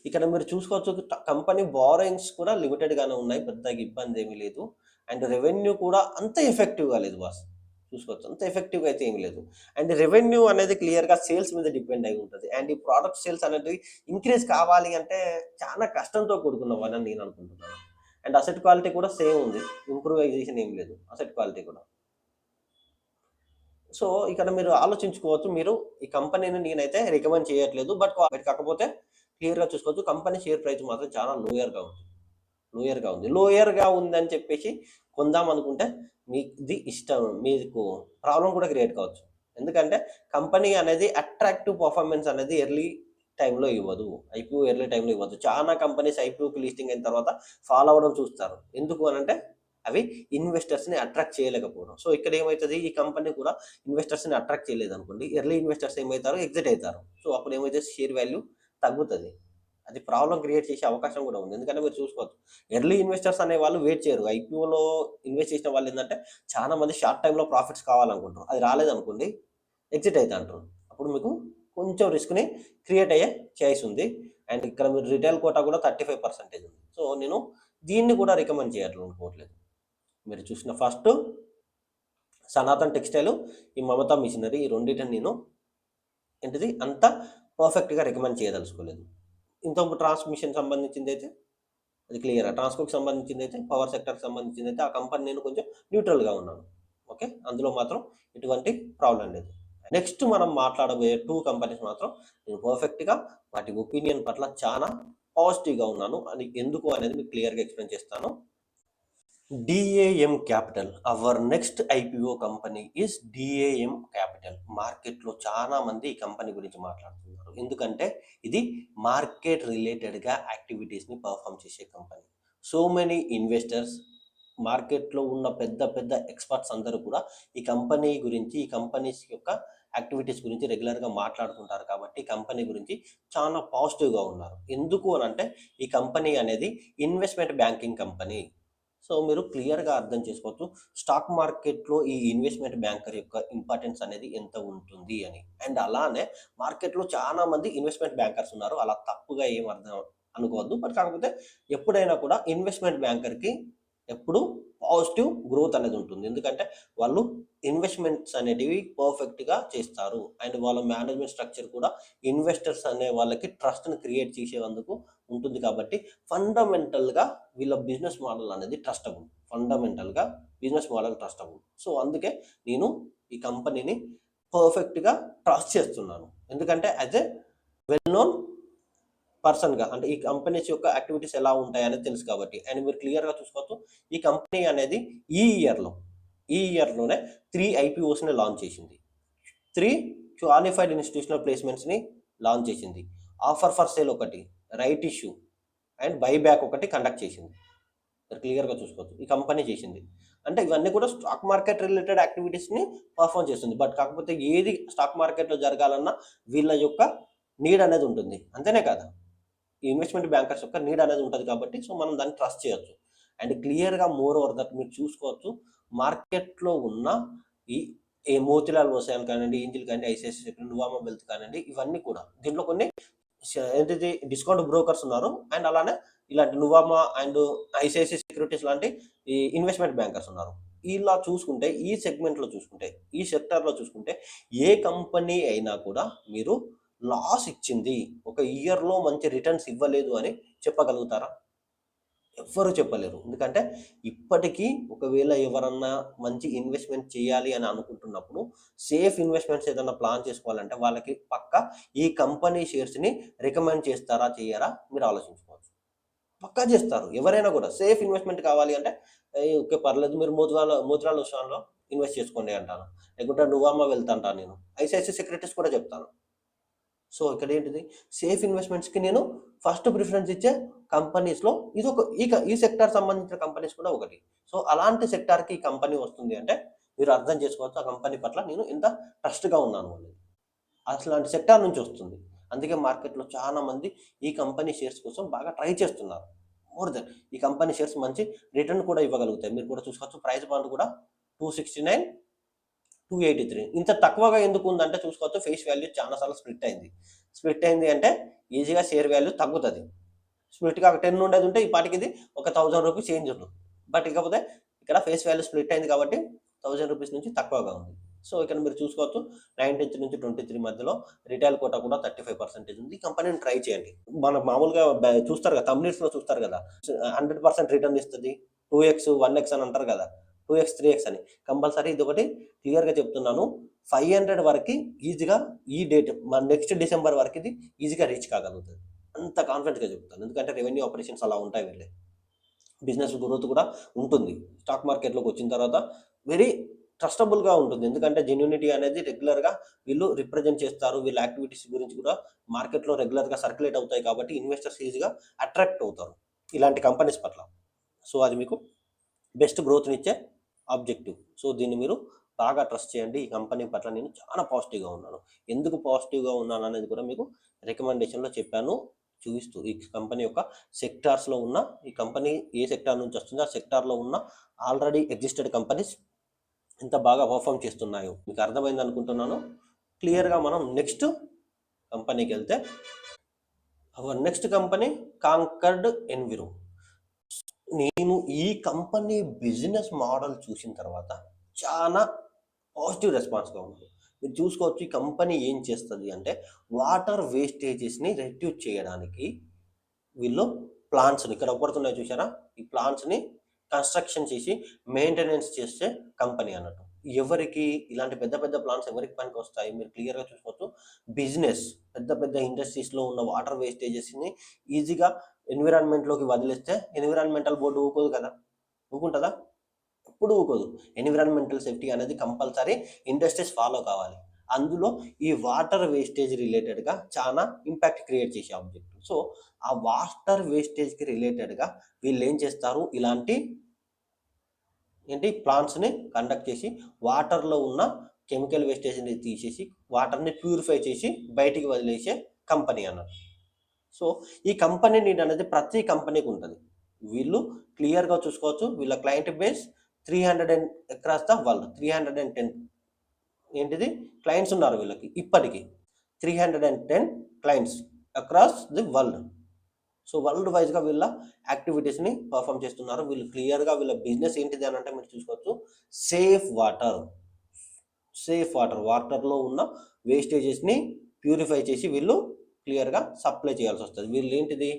ఇక్కడ మీరు చూసుకోవచ్చు కంపెనీ బారోయింగ్స్ కూడా లిమిటెడ్గానే ఉన్నాయి. పెద్దగా ఇబ్బంది ఏమీ లేదు. అండ్ రెవెన్యూ కూడా అంత ఎఫెక్టివ్గా లేదు బాస్. చూసుకోవచ్చు. అంత ఎఫెక్టివ్గా అయితే ఏమి లేదు. అండ్ రెవెన్యూ అనేది క్లియర్గా సేల్స్ మీద డిపెండ్ అయి ఉంటుంది. అండ్ ఈ ప్రోడక్ట్ సేల్స్ అనేది ఇంక్రీజ్ కావాలి అంటే చాలా కష్టంతో కూడుకున్నవని నేను అనుకుంటున్నాను. అండ్ అసెట్ క్వాలిటీ కూడా సేమ్ ఉంది. ఇంప్రూవైజేషన్ ఏం లేదు. అసెట్ క్వాలిటీ కూడా. సో ఇక్కడ మీరు ఆలోచించుకోవచ్చు మీరు ఈ కంపెనీని నేనైతే రికమెండ్ చేయట్లేదు బట్ కాకపోతే క్లియర్గా చూసుకోవచ్చు కంపెనీ షేర్ ప్రైస్ మాత్రం చాలా లోయర్గా ఉంది. లోయర్గా ఉంది. లోయర్గా ఉందని చెప్పేసి కొందాం అనుకుంటే మీది ఇష్టం మీకు ప్రాబ్లం కూడా క్రియేట్ కావచ్చు. ఎందుకంటే కంపెనీ అనేది అట్రాక్టివ్ పర్ఫార్మెన్స్ అనేది ఎర్లీ టైంలో ఇవ్వదు. ఐపీఓ ఎర్లీ టైంలో ఇవ్వదు. చాలా కంపెనీస్ ఐపీఓకి లిస్టింగ్ అయిన తర్వాత ఫాలో అవ్వడం చూస్తారు. ఎందుకు అని అంటే అవి ఇన్వెస్టర్స్ని అట్రాక్ట్ చేయలేకపోవడం. సో ఇక్కడ ఏమవుతుంది ఈ కంపెనీ కూడా ఇన్వెస్టర్స్ని అట్రాక్ట్ చేయలేదు అనుకోండి ఎర్లీ ఇన్వెస్టర్స్ ఏమవుతారు ఎగ్జిట్ అవుతారు. సో అప్పుడు ఏమైతే షేర్ వాల్యూ తగ్గుతుంది. అది ప్రాబ్లం క్రియేట్ చేసే అవకాశం కూడా ఉంది. ఎందుకంటే మీరు చూసుకోవచ్చు ఎర్లీ ఇన్వెస్టర్స్ అనే వాళ్ళు వెయిట్ చేయరు. ఐపీఓలో ఇన్వెస్ట్ చేసిన వాళ్ళు ఏంటంటే చాలా మంది షార్ట్ టైంలో ప్రాఫిట్స్ కావాలనుకుంటారు. అది రాలేదనుకోండి ఎగ్జిట్ అవుతా అంటారు. అప్పుడు మీకు కొంచెం రిస్క్ని క్రియేట్ అయ్యే ఛాయిస్ ఉంది. అండ్ ఇక్కడ మీరు రిటైల్ కోటా కూడా థర్టీ ఫైవ్ పర్సెంటేజ్ ఉంది. సో నేను దీన్ని కూడా రికమెండ్ చేయాలనుకోవట్లేదు మీరు చూసిన ఫస్ట్ సనాతన్ టెక్స్టైల్ ఈ మమతా మిషనరీ ఈ రెండింటిని నేను ఏంటిది అంత పర్ఫెక్ట్గా రికమెండ్ చేయదలుచుకోలేదు. ఇంత ట్రాన్స్మిషన్ సంబంధించింది అయితే అది క్లియర్ ట్రాన్స్పోర్ట్కి సంబంధించింది అయితే పవర్ సెక్టర్కి సంబంధించింది అయితే ఆ కంపెనీ నేను కొంచెం న్యూట్రల్గా ఉన్నాను. ఓకే అందులో మాత్రం ఎటువంటి ప్రాబ్లం లేదు. నెక్స్ట్ మనం మాట్లాడబోయే టూ కంపెనీస్ మాత్రం నేను పర్ఫెక్ట్గా వాటి ఒపీనియన్ పట్ల చాలా పాజిటివ్గా ఉన్నాను. అది ఎందుకు అనేది మీకు క్లియర్గా ఎక్స్ప్లెయిన్ చేస్తాను. DAM capital our next IPO company is DAM capital మార్కెట్లో చాలా మంది ఈ కంపెనీ గురించి మాట్లాడుతున్నారు. ఎందుకంటే ఇది మార్కెట్ రిలేటెడ్గా యాక్టివిటీస్ని పర్ఫామ్ చేసే కంపెనీ సో మెనీ ఇన్వెస్టర్స్ మార్కెట్లో ఉన్న పెద్ద పెద్ద ఎక్స్పర్ట్స్ అందరూ కూడా ఈ కంపెనీ గురించి ఈ కంపెనీస్ యొక్క యాక్టివిటీస్ గురించి రెగ్యులర్గా మాట్లాడుతుంటారు కాబట్టి కంపెనీ గురించి చాలా పాజిటివ్గా ఉన్నారు. ఎందుకు అని అంటే ఈ కంపెనీ అనేది ఇన్వెస్ట్మెంట్ బ్యాంకింగ్ కంపెనీ సో మీరు క్లియర్గా అర్థం చేసుకోవచ్చు. స్టాక్ మార్కెట్లో ఈ ఇన్వెస్ట్మెంట్ బ్యాంకర్ యొక్క ఇంపార్టెన్స్ అనేది ఎంత ఉంటుంది అని. అండ్ అలానే మార్కెట్లో చాలా మంది ఇన్వెస్ట్మెంట్ బ్యాంకర్స్ ఉన్నారు. అలా తప్పుగా ఏం అర్థం అనుకోవద్దు. బట్ కాకపోతే ఎప్పుడైనా కూడా ఇన్వెస్ట్మెంట్ బ్యాంకర్కి ఎప్పుడు పాజిటివ్ గ్రోత్ అనేది ఉంటుంది. ఎందుకంటే వాళ్ళు ఇన్వెస్ట్మెంట్స్ అనేటివి పర్ఫెక్ట్గా చేస్తారు. అండ్ వాళ్ళ మేనేజ్మెంట్ స్ట్రక్చర్ కూడా ఇన్వెస్టర్స్ అనే వాళ్ళకి ట్రస్ట్ని క్రియేట్ చేసేందుకు ఉంటుంది కాబట్టి ఫండమెంటల్గా వీళ్ళ బిజినెస్ మోడల్ అనేది ట్రస్టబుల్ ఫండమెంటల్గా బిజినెస్ మోడల్ ట్రస్టబుల్ సో అందుకే నేను ఈ కంపెనీని పర్ఫెక్ట్గా ట్రస్ట్ చేస్తున్నాను. ఎందుకంటే యాజ్ ఎ వెల్ నోన్ పర్సన్గా అంటే ఈ కంపెనీస్ యొక్క యాక్టివిటీస్ ఎలా ఉంటాయి అనేది తెలుసు కాబట్టి. అండ్ మీరు క్లియర్గా చూసుకోవచ్చు ఈ కంపెనీ అనేది ఈ ఇయర్లో ఈ ఇయర్లోనే త్రీ ఐపీఓస్ని లాంచ్ చేసింది. త్రీ క్వాలిఫైడ్ ఇన్స్టిట్యూషనల్ ప్లేస్మెంట్స్ని లాంచ్ చేసింది. ఆఫర్ ఫర్ సేల్ ఒకటి రైట్ ఇష్యూ అండ్ బైబ్యాక్ ఒకటి కండక్ట్ చేసింది. క్లియర్గా చూసుకోవచ్చు. ఈ కంపెనీ చేసింది. అంటే ఇవన్నీ కూడా స్టాక్ మార్కెట్ రిలేటెడ్ యాక్టివిటీస్ని పర్ఫామ్ చేస్తుంది. బట్ కాకపోతే ఏది స్టాక్ మార్కెట్లో జరగాలన్నా వీళ్ళ యొక్క నీడ్ అనేది ఉంటుంది. అంతేనే కదా? ఈ ఇన్వెస్ట్మెంట్ బ్యాంకర్స్ యొక్క నీడ్ అనేది ఉంటుంది కాబట్టి సో మనం దాన్ని ట్రస్ట్ చేయొచ్చు. అండ్ క్లియర్గా మోర్ ఓవర్ దట్ మీరు చూసుకోవచ్చు. మార్కెట్లో ఉన్న ఈ ఏ మోతిలాల్ వసాయన్ కానివ్వండి ఏంజిల్ కానివ్వండి ఐసిఐసి నువామా వెల్త్ కానివ్వండి ఇవన్నీ కూడా. దీంట్లో కొన్ని ఏంటిది డిస్కౌంట్ బ్రోకర్స్ ఉన్నారు. అండ్ అలానే ఇలాంటి నువామా అండ్ ఐసిఐసి సెక్యూరిటీస్ లాంటి ఈ ఇన్వెస్ట్మెంట్ బ్యాంకర్స్ ఉన్నారు. ఇలా చూసుకుంటే ఈ సెగ్మెంట్లో చూసుకుంటే ఈ సెక్టార్లో చూసుకుంటే ఏ కంపెనీ అయినా కూడా మీరు లాస్ ఇచ్చింది ఒక ఇయర్లో మంచి రిటర్న్స్ ఇవ్వలేదు అని చెప్పగలుగుతారా? ఎవ్వరూ చెప్పలేరు. ఎందుకంటే ఇప్పటికీ ఒకవేళ ఎవరన్నా మంచి ఇన్వెస్ట్మెంట్ చేయాలి అని అనుకుంటున్నప్పుడు సేఫ్ ఇన్వెస్ట్మెంట్స్ ఏదైనా ప్లాన్ చేసుకోవాలంటే వాళ్ళకి పక్క ఈ కంపెనీ షేర్స్ని రికమెండ్ చేస్తారా చేయరా మీరు ఆలోచించుకోవచ్చు. పక్కా చేస్తారు. ఎవరైనా కూడా సేఫ్ ఇన్వెస్ట్మెంట్ కావాలి అంటే ఓకే పర్లేదు మీరు మోతురాల మోతురాల విషయంలో ఇన్వెస్ట్ చేసుకోండి అంటాను. లేకుంటే నువ్వమ్మ వెళ్తాంటాను నేను. ఐసిఐసి సెక్రటరీస్ కూడా చెప్తాను. సో ఇక్కడ ఏంటిది? సేఫ్ ఇన్వెస్ట్మెంట్స్కి నేను ఫస్ట్ ప్రిఫరెన్స్ ఇచ్చే కంపెనీస్లో ఇది ఒక ఈ ఈ సెక్టార్ సంబంధించిన కంపెనీస్ కూడా ఒకటి. సో అలాంటి సెక్టార్కి ఈ కంపెనీ వస్తుంది అంటే మీరు అర్థం చేసుకోవచ్చు ఆ కంపెనీ పట్ల నేను ఎంత ట్రస్ట్గా ఉన్నాను అనేది. అట్లాంటి సెక్టార్ నుంచి వస్తుంది. అందుకే మార్కెట్లో చాలా మంది ఈ కంపెనీ షేర్స్ కోసం బాగా ట్రై చేస్తున్నారు. మోర్ దెన్ ఈ కంపెనీ షేర్స్ మంచి రిటర్న్ కూడా ఇవ్వగలుగుతాయి. మీరు కూడా చూసుకోవచ్చు ప్రైస్ బాండ్ కూడా two sixty nine two eighty three ఇంత తక్కువగా ఎందుకు ఉందంటే చూసుకోవచ్చు ఫేస్ వాల్యూ చాలా సార్లు స్ప్లిట్ అయింది. స్ప్లిట్ అయింది అంటే ఈజీగా షేర్ వాల్యూ తగ్గుతుంది. స్ప్లిట్గా ఒక టెన్ ఉండేది ఉంటే ఈ పాటికి ఇది ఒక థౌజండ్ రూపీస్ చేంజ్ ఉంటుంది బట్ ఇకపోతే ఇక్కడ ఫేస్ వాల్యూ స్ప్లిట్ అయింది కాబట్టి థౌజండ్ రూపీస్ నుంచి తక్కువగా ఉంది. సో ఇక్కడ మీరు చూసుకోవచ్చు నైన్టీన్త్ నుంచి ట్వంటీ త్రీ మధ్యలో రిటైల్ కోట కూడా థర్టీ ఫైవ్ పర్సెంటేజ్ ఉంది. ఈ కంపెనీని ట్రై చేయండి. మన మామూలుగా బ- చూస్తారు కదా thumbnails చూస్తారు కదా హండ్రెడ్ పర్సెంట్ రిటర్న్ ఇస్తుంది. టూ ఎక్స్ వన్ ఎక్స్ అని అంటారు కదా టూ ఎక్స్ త్రీ ఎక్స్ అని. కంపల్సరీ ఇది ఒకటి క్లియర్గా చెప్తున్నాను. ఫైవ్ హండ్రెడ్ వరకు ఈజీగా ఈ డేట్ మన నెక్స్ట్ డిసెంబర్ వరకు ఇది ఈజీగా రీచ్ కాగలుగుతుంది. అంత కాన్ఫిడెంట్గా చెప్తాను ఎందుకంటే రెవెన్యూ ఆపరేషన్స్ అలా ఉంటాయి వీళ్ళే. బిజినెస్ గ్రోత్ కూడా ఉంటుంది. స్టాక్ మార్కెట్లోకి వచ్చిన తర్వాత వెరీ ట్రస్టబుల్గా ఉంటుంది. ఎందుకంటే జెన్యునిటీ అనేది రెగ్యులర్గా వీళ్ళు రిప్రజెంట్ చేస్తారు. వీళ్ళ యాక్టివిటీస్ గురించి కూడా మార్కెట్లో రెగ్యులర్గా సర్క్యులేట్ అవుతాయి కాబట్టి ఇన్వెస్టర్స్ ఈజీగా అట్రాక్ట్ అవుతారు. ఇలాంటి కంపెనీస్ పట్ల. సో అది మీకు బెస్ట్ గ్రోత్నిచ్చే ఆబ్జెక్టివ్ సో దీన్ని మీరు బాగా ట్రస్ట్ చేయండి. ఈ కంపెనీ పట్ల నేను చాలా పాజిటివ్గా ఉన్నాను. ఎందుకు పాజిటివ్గా ఉన్నాను అనేది కూడా మీకు రికమెండేషన్లో చెప్పాను. చూపిస్తూ ఈ కంపెనీ యొక్క సెక్టార్స్లో ఉన్న ఈ కంపెనీ ఏ సెక్టార్ నుంచి వస్తుందో ఆ సెక్టార్లో ఉన్న ఆల్రెడీ ఎగ్జిస్టెడ్ కంపెనీస్ ఎంత బాగా పర్ఫామ్ చేస్తున్నాయో. మీకు అర్థమైంది అనుకుంటున్నాను. క్లియర్గా మనం నెక్స్ట్ కంపెనీకి వెళ్తే our next company Concord Enviro నేను ఈ కంపెనీ బిజినెస్ మోడల్ చూసిన తర్వాత చాలా పాజిటివ్ రెస్పాన్స్గా ఉంది. మీరు చూసుకోవచ్చు ఈ కంపెనీ ఏం చేస్తుంది అంటే వాటర్ వేస్టేజెస్ని రెడ్యూస్ చేయడానికి వీళ్ళు ప్లాంట్స్ని ఇక్కడ ఒకడుతున్నాయి చూసారా ఈ ప్లాంట్స్ని కన్స్ట్రక్షన్ చేసి మెయింటెనెన్స్ చేసే కంపెనీ అన్నట్టు. ఎవరికి ఇలాంటి పెద్ద పెద్ద ప్లాంట్స్ ఎవరికి పనికి వస్తాయి? మీరు క్లియర్గా చూసుకోవచ్చు. బిజినెస్ పెద్ద పెద్ద ఇండస్ట్రీస్లో ఉన్న వాటర్ వేస్టేజెస్ని ఈజీగా ఎన్విరాన్మెంట్లోకి వదిలేస్తే ఎన్విరాన్మెంటల్ బోర్డు ఊకోదు కదా? ఊకుంటుందా? ఎప్పుడు ఊకోదు. ఎన్విరాన్మెంటల్ సేఫ్టీ అనేది కంపల్సరీ ఇండస్ట్రీస్ ఫాలో కావాలి. అందులో ఈ వాటర్ వేస్టేజ్ రిలేటెడ్గా చాలా ఇంపాక్ట్ క్రియేట్ చేసే ఆబ్జెక్ట్ సో ఆ వాటర్ వేస్టేజ్కి రిలేటెడ్గా వీళ్ళు ఏం చేస్తారు? ఇలాంటి ఏంటి? ప్లాంట్స్ని కండక్ట్ చేసి వాటర్లో ఉన్న కెమికల్ వేస్టేజ్ని తీసేసి వాటర్ని ప్యూరిఫై చేసి బయటికి వదిలేసే కంపెనీ అన్నట్టు సో ఈ కంపెనీ నీడ్ అనేది ప్రతి కంపెనీకి ఉంటుంది. వీళ్ళు క్లియర్గా చూసుకోవచ్చు. వీళ్ళ client base three hundred and across the world three hundred and ten ఏంటిది? క్లయింట్స్ ఉన్నారు వీళ్ళకి. ఇప్పటికి three hundred and ten clients across the world so world వైజ్గా వీళ్ళ యాక్టివిటీస్ని పర్ఫామ్ చేస్తున్నారు. వీళ్ళు క్లియర్గా వీళ్ళ బిజినెస్ ఏంటిది అని అంటే మీరు చూసుకోవచ్చు. సేఫ్ వాటర్ సేఫ్ వాటర్ వాటర్లో ఉన్న వేస్టేజెస్ని ప్యూరిఫై చేసి వీళ్ళు క్లియర్గా సప్లై చేయాల్సి వస్తుంది. వీళ్ళు ఏంటిది?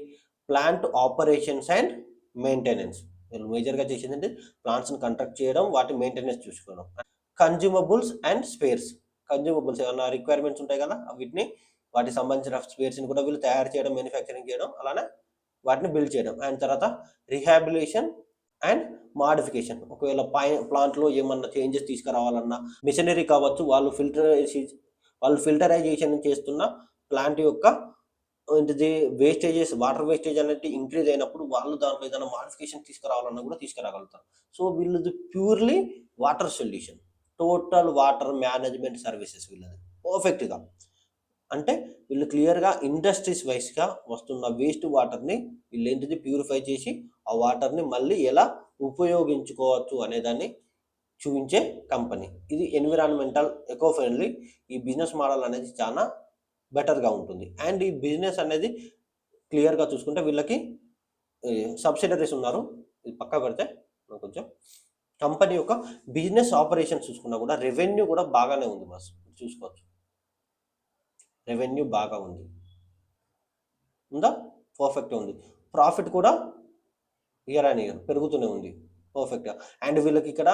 ప్లాంట్ ఆపరేషన్స్ అండ్ మెయింటెనెన్స్ వీళ్ళు మేజర్గా చేసేది అంటే ప్లాంట్స్ని కంట్రాక్ట్ చేయడం వాటి మెయింటెనెన్స్ చూసుకోవడం. కన్జ్యూమబుల్స్ అండ్ స్పేర్స్ కన్జ్యూమబుల్స్ ఏమన్నా రిక్వైర్మెంట్స్ ఉంటాయి కదా వీటిని వాటికి సంబంధించిన స్పేర్స్ని కూడా వీళ్ళు తయారు చేయడం మ్యానుఫ్యాక్చరింగ్ చేయడం అలానే వాటిని బిల్డ్ చేయడం. అండ్ తర్వాత రిహాబిలేషన్ అండ్ మాడిఫికేషన్ ఒకవేళ పై ప్లాంట్లో ఏమన్నా చేంజెస్ తీసుకురావాలన్నా మిషనరీ కావచ్చు వాళ్ళు ఫిల్టర్ వాళ్ళు ఫిల్టరైజేషన్ చేస్తున్న ప్లాంట్ యొక్క ఏంటిది? వేస్టేజెస్ వాటర్ వేస్టేజ్ అనేది ఇంక్రీజ్ అయినప్పుడు వాళ్ళు దాంట్లో ఏదైనా మాడిఫికేషన్ తీసుకురావాలన్నా కూడా తీసుకురాగలుగుతారు. సో వీళ్ళది purely water solution. Total water management services వీళ్ళది. పర్ఫెక్ట్గా. అంటే వీళ్ళు క్లియర్గా ఇండస్ట్రీస్ వైస్గా వస్తున్న వేస్ట్ వాటర్ని వీళ్ళు ఏంటిది ప్యూరిఫై చేసి ఆ వాటర్ని మళ్ళీ ఎలా ఉపయోగించుకోవచ్చు అనేదాన్ని చూపించే కంపెనీ. ఇది ఎన్విరాన్మెంటల్ ఎకో ఫ్రెండ్లీ ఈ బిజినెస్ మోడల్ అనేది చాలా బెటర్గా ఉంటుంది. అండ్ ఈ బిజినెస్ అనేది క్లియర్గా చూసుకుంటే వీళ్ళకి సబ్సిడరీస్ ఉన్నారు. ఇది పక్కా పెడితే కొంచెం కంపెనీ యొక్క బిజినెస్ ఆపరేషన్ చూసుకున్నా కూడా రెవెన్యూ కూడా బాగానే ఉంది బస్ చూసుకోవచ్చు. రెవెన్యూ బాగా ఉంది. ఉందా? పర్ఫెక్ట్ ఉంది. ప్రాఫిట్ కూడా ఇయర్ అండ్ ఇయర్ పెరుగుతూనే ఉంది. పర్ఫెక్ట్గా. అండ్ వీళ్ళకి ఇక్కడ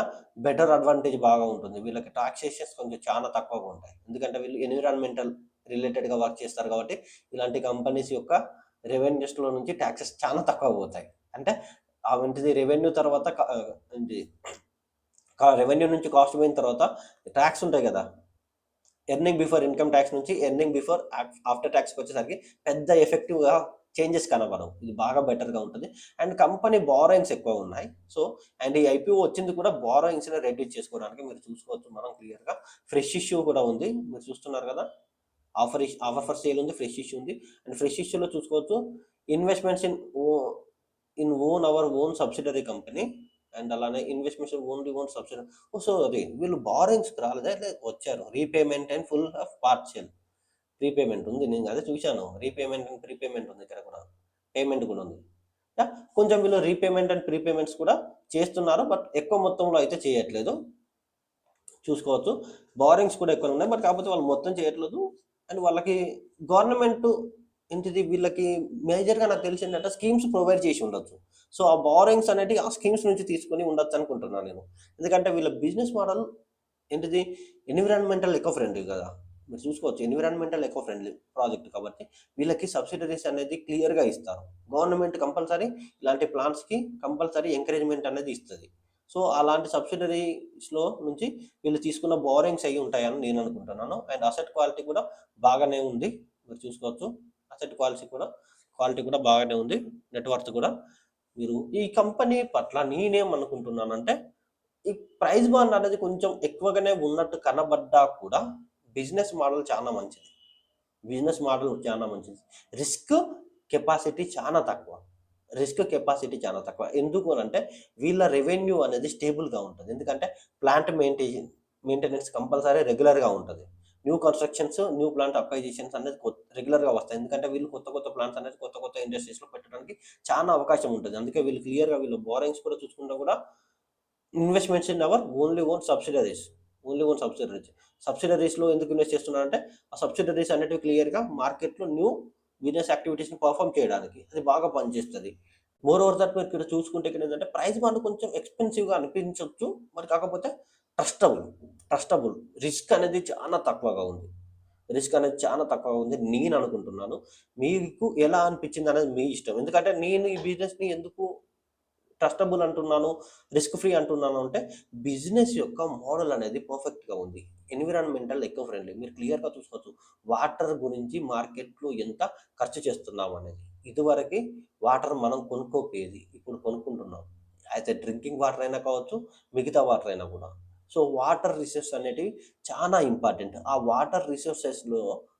బెటర్ అడ్వాంటేజ్ బాగా ఉంటుంది. వీళ్ళకి టాక్సేషన్స్ కొంచెం చాలా తక్కువగా ఉంటాయి. ఎందుకంటే వీళ్ళు ఎన్విరాన్మెంటల్ రిలేటెడ్గా వర్క్ చేస్తారు కాబట్టి ఇలాంటి కంపెనీస్ యొక్క రెవెన్యూస్లో నుంచి ట్యాక్సెస్ చాలా తక్కువ పోతాయి. అంటే అవంటిది రెవెన్యూ తర్వాత రెవెన్యూ నుంచి కాస్ట్ పోయిన తర్వాత ట్యాక్స్ ఉంటాయి కదా. ఎర్నింగ్ బిఫోర్ ఇన్కమ్ ట్యాక్స్ నుంచి ఎర్నింగ్ బిఫోర్ ఆఫ్టర్ ట్యాక్స్కి వచ్చేసరికి పెద్ద ఎఫెక్టివ్గా చేంజెస్ కనబడవు. ఇది బాగా బెటర్గా ఉంటుంది. అండ్ కంపెనీ బారోయింగ్స్ ఎక్కువ ఉన్నాయి. సో అండ్ ఈ ఐపీఓ వచ్చింది కూడా బారోయింగ్స్ని రెడ్యూస్ చేసుకోవడానికి మీరు చూసుకోవచ్చు. మనం క్లియర్గా ఫ్రెష్ ఇష్యూ కూడా ఉంది. మీరు చూస్తున్నారు కదా. ఆఫర్ ఆఫర్ ఫర్ సేల్ ఉంది ఫ్రెష్ ఇష్యూ ఉంది. అండ్ ఫ్రెష్ ఇష్యూలో చూసుకోవచ్చు investments in oh in own our own subsidiary company. And అలానే investments only own subsidiary. So అది వీళ్ళు బారోయింగ్స్కి రాలేదా? వచ్చారు. Repayment and full of partial prepayment ఉంది నేను అదే చూశాను. రీపేమెంట్ అండ్ ప్రీపేమెంట్ ఉంది ఇక్కడ కూడా. పేమెంట్ కూడా ఉంది. కొంచెం వీళ్ళు రీపేమెంట్ అండ్ ప్రీపేమెంట్స్ కూడా చేస్తున్నారు బట్ ఎక్కువ మొత్తంలో అయితే చేయట్లేదు. చూసుకోవచ్చు. బారింగ్స్ కూడా ఎక్కువ ఉన్నాయి బట్ కాకపోతే వాళ్ళు మొత్తం చేయట్లేదు. అండ్ వాళ్ళకి గవర్నమెంట్ ఏంటిది వీళ్ళకి మేజర్గా నాకు తెలిసి ఏంటంటే స్కీమ్స్ ప్రొవైడ్ చేసి ఉండొచ్చు. సో ఆ బోరింగ్స్ అనేది ఆ స్కీమ్స్ నుంచి తీసుకొని ఉండొచ్చు అనుకుంటున్నాను నేను. ఎందుకంటే వీళ్ళ బిజినెస్ మోడల్ ఏంటిది? ఎన్విరాన్మెంటల్ ఎకో ఫ్రెండ్లీ కదా. మీరు చూసుకోవచ్చు ఎన్విరాన్మెంటల్ ఎకో ఫ్రెండ్లీ ప్రాజెక్ట్ కాబట్టి వీళ్ళకి సబ్సిడరీస్ అనేది క్లియర్గా ఇస్తారు. గవర్నమెంట్ కంపల్సరీ ఇలాంటి ప్లాంట్స్కి కంపల్సరీ ఎంకరేజ్మెంట్ అనేది ఇస్తుంది. సో అలాంటి సబ్సిడరీస్లో నుంచి వీళ్ళు తీసుకున్న బోరింగ్స్ అయ్యి ఉంటాయని నేను అనుకుంటున్నాను. అండ్ అసెట్ క్వాలిటీ కూడా బాగానే ఉంది. మీరు చూసుకోవచ్చు. అసెట్ క్వాలిటీ కూడా క్వాలిటీ కూడా బాగానే ఉంది. నెట్వర్క్ కూడా మీరు ఈ కంపెనీ పట్ల నేనేమనుకుంటున్నానంటే ఈ ప్రైస్ బాండ్ అనేది కొంచెం ఎక్కువగానే ఉన్నట్టు కనబడ్డా కూడా బిజినెస్ మోడల్ చాలా మంచిది. బిజినెస్ మోడల్ చాలా మంచిది. రిస్క్ కెపాసిటీ చాలా తక్కువ. రిస్క్ కెపాసిటీ చాలా తక్కువ. ఎందుకు అని అంటే వీళ్ళ రెవెన్యూ అనేది స్టేబుల్గా ఉంటుంది. ఎందుకంటే ప్లాంట్ మెయింటైన్ మెయింటెనెన్స్ కంపల్సరీ రెగ్యులర్గా ఉంటుంది. New constructions new plant acquisitions అనేది రెగ్యులర్గా వస్తాయి. ఎందుకంటే వీళ్ళు కొత్త కొత్త ప్లాంట్స్ అనేది కొత్త కొత్త ఇండస్ట్రీస్లో పెట్టడానికి చాలా అవకాశం ఉంటుంది. అందుకే వీళ్ళు క్లియర్గా వీళ్ళు బోరింగ్స్ కూడా చూసుకుంటే కూడా investments in our only own subsidiaries only own subsidiaries సబ్సిడరీస్లో ఎందుకు ఇన్వెస్ట్ చేస్తున్నారంటే ఆ సబ్సిడరీస్ అనేటివి క్లియర్గా మార్కెట్లో న్యూ బిజినెస్ యాక్టివిటీస్ని పర్ఫామ్ చేయడానికి. అది బాగా పనిచేస్తుంది. మోర్ ఓవర్ దట్ మీరు ఇక్కడ చూసుకుంటే ఇక్కడ ఏంటంటే ప్రైస్ బాండ్ కొంచెం ఎక్స్పెన్సివ్గా అనిపించవచ్చు మరి కాకపోతే ట్రస్టబుల్ ట్రస్టబుల్ రిస్క్ అనేది చాలా తక్కువగా ఉంది. రిస్క్ అనేది చాలా తక్కువగా ఉంది నేను అనుకుంటున్నాను. మీకు ఎలా అనిపించింది అనేది మీ ఇష్టం. ఎందుకంటే నేను ఈ బిజినెస్ని ఎందుకు ట్రస్టబుల్ అంటున్నాను రిస్క్ ఫ్రీ అంటున్నాను అంటే బిజినెస్ యొక్క మోడల్ అనేది పర్ఫెక్ట్గా ఉంది. ఎన్విరాన్మెంటల్ ఎకో ఫ్రెండ్లీ మీరు క్లియర్గా చూసుకోవచ్చు. వాటర్ గురించి మార్కెట్లో ఎంత ఖర్చు చేస్తున్నాం అనేది. ఇదివరకు వాటర్ మనం కొనుక్కోపోయేది ఇప్పుడు కొనుక్కుంటున్నాం. అయితే డ్రింకింగ్ వాటర్ అయినా కావచ్చు మిగతా వాటర్ అయినా కూడా. సో వాటర్ రిసోర్స్ అనేటివి చాలా ఇంపార్టెంట్ ఆ వాటర్ రిసోర్సెస్లో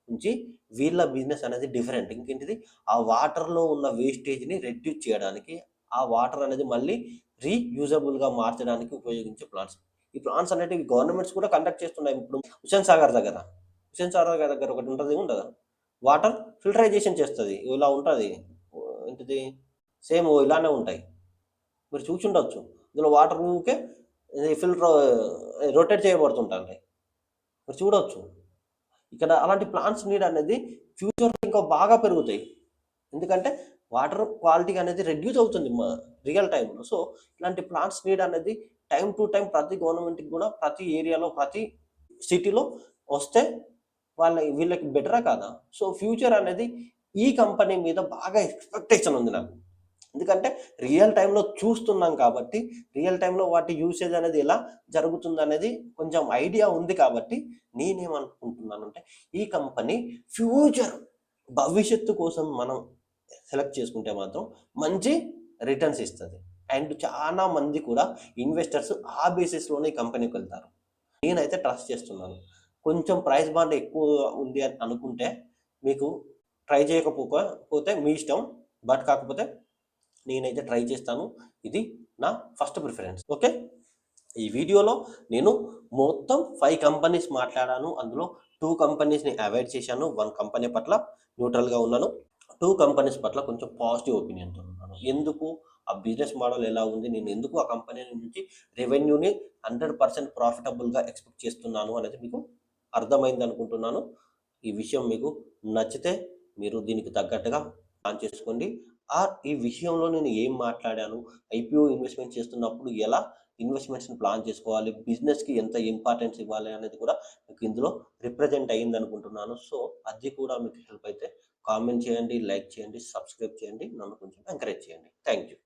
నుంచి వీళ్ళ బిజినెస్ అనేది డిఫరెంట్ ఇంకేంటిది? ఆ వాటర్లో ఉన్న వేస్టేజ్ని రెడ్యూస్ చేయడానికి ఆ వాటర్ అనేది మళ్ళీ రీయూజబుల్గా మార్చడానికి ఉపయోగించే ప్లాంట్స్ ఈ ప్లాంట్స్ అనేటివి గవర్నమెంట్స్ కూడా కండక్ట్ చేస్తున్నాయి. ఇప్పుడు హుసేన్ సాగర్ దగ్గర. హుసేన్ సాగర్ దగ్గర ఒకటి ఉంటుంది ఉండదా? వాటర్ ఫిల్టరైజేషన్ చేస్తుంది. ఇలా ఉంటుంది. ఏంటిది? సేమ్ ఇలానే ఉంటాయి. మీరు చూసి ఇందులో వాటర్ ఊకే ఫిల్టర్ రొటేట్ చేయబడుతుంటాయి మీరు చూడవచ్చు ఇక్కడ అలాంటి ప్లాంట్స్ నీడ్ అనేది ఫ్యూచర్లో ఇంకా బాగా పెరుగుతాయి. ఎందుకంటే వాటర్ క్వాలిటీ అనేది రెడ్యూస్ అవుతుంది రియల్ టైంలో సో ఇలాంటి ప్లాంట్స్ నీడ్ అనేది టైం టు టైం ప్రతి గవర్నమెంట్కి కూడా ప్రతి ఏరియాలో ప్రతి సిటీలో వస్తే వాళ్ళ వీళ్ళకి బెటరా కాదా? సో ఫ్యూచర్ అనేది ఈ కంపెనీ మీద బాగా ఎక్స్పెక్టేషన్ ఉంది నాకు. ఎందుకంటే రియల్ టైంలో చూస్తున్నాం కాబట్టి రియల్ టైంలో వాటి యూసేజ్ అనేది ఎలా జరుగుతుంది అనేది కొంచెం ఐడియా ఉంది కాబట్టి నేనేమనుకుంటున్నానంటే ఈ కంపెనీ ఫ్యూచర్ భవిష్యత్తు కోసం మనం సెలెక్ట్ చేసుకుంటే మాత్రం మంచి రిటర్న్స్ ఇస్తుంది. అండ్ చాలా మంది కూడా ఇన్వెస్టర్స్ ఆ బేసిస్లోనే ఈ కంపెనీకి వెళ్తారు. నేనైతే ట్రస్ట్ చేస్తున్నాను. కొంచెం ప్రైస్ బాండ్ ఎక్కువ ఉంది అని అనుకుంటే మీకు ట్రై చేయకపోతే మీ ఇష్టం. బట్ కాకపోతే నేనైతే ట్రై చేస్తాను. ఇది నా ఫస్ట్ ప్రిఫరెన్స్ ఓకే ఈ వీడియోలో నేను మొత్తం ఫైవ్ కంపెనీస్ మాట్లాడాను. అందులో టూ కంపెనీస్ని అవాయిడ్ చేశాను. వన్ కంపెనీ పట్ల న్యూట్రల్గా ఉన్నాను. టూ కంపెనీస్ పట్ల కొంచెం పాజిటివ్ ఒపీనియన్తో ఉన్నాను. ఎందుకు? ఆ బిజినెస్ మోడల్ ఎలా ఉంది? నేను ఎందుకు ఆ కంపెనీ నుంచి రెవెన్యూని హండ్రెడ్ పర్సెంట్ ప్రాఫిటబుల్గా ఎక్స్పెక్ట్ చేస్తున్నాను అనేది మీకు అర్థమైంది అనుకుంటున్నాను. ఈ విషయం మీకు నచ్చితే మీరు దీనికి తగ్గట్టుగా ప్లాన్ చేసుకోండి. ఆ ఈ విషయంలో నేను ఏం మాట్లాడాను? ఐపీఓ ఇన్వెస్ట్మెంట్ చేస్తున్నప్పుడు ఎలా ఇన్వెస్ట్మెంట్స్ని ప్లాన్ చేసుకోవాలి? బిజినెస్కి ఎంత ఇంపార్టెన్స్ ఇవ్వాలి అనేది కూడా మీకు ఇందులో రిప్రజెంట్ అయ్యింది అనుకుంటున్నాను. సో అది కూడా మీకు హెల్ప్ అయితే కామెంట్ చేయండి లైక్ చేయండి సబ్స్క్రైబ్ చేయండి నన్ను కొంచెం ఎంకరేజ్ చేయండి. Thank you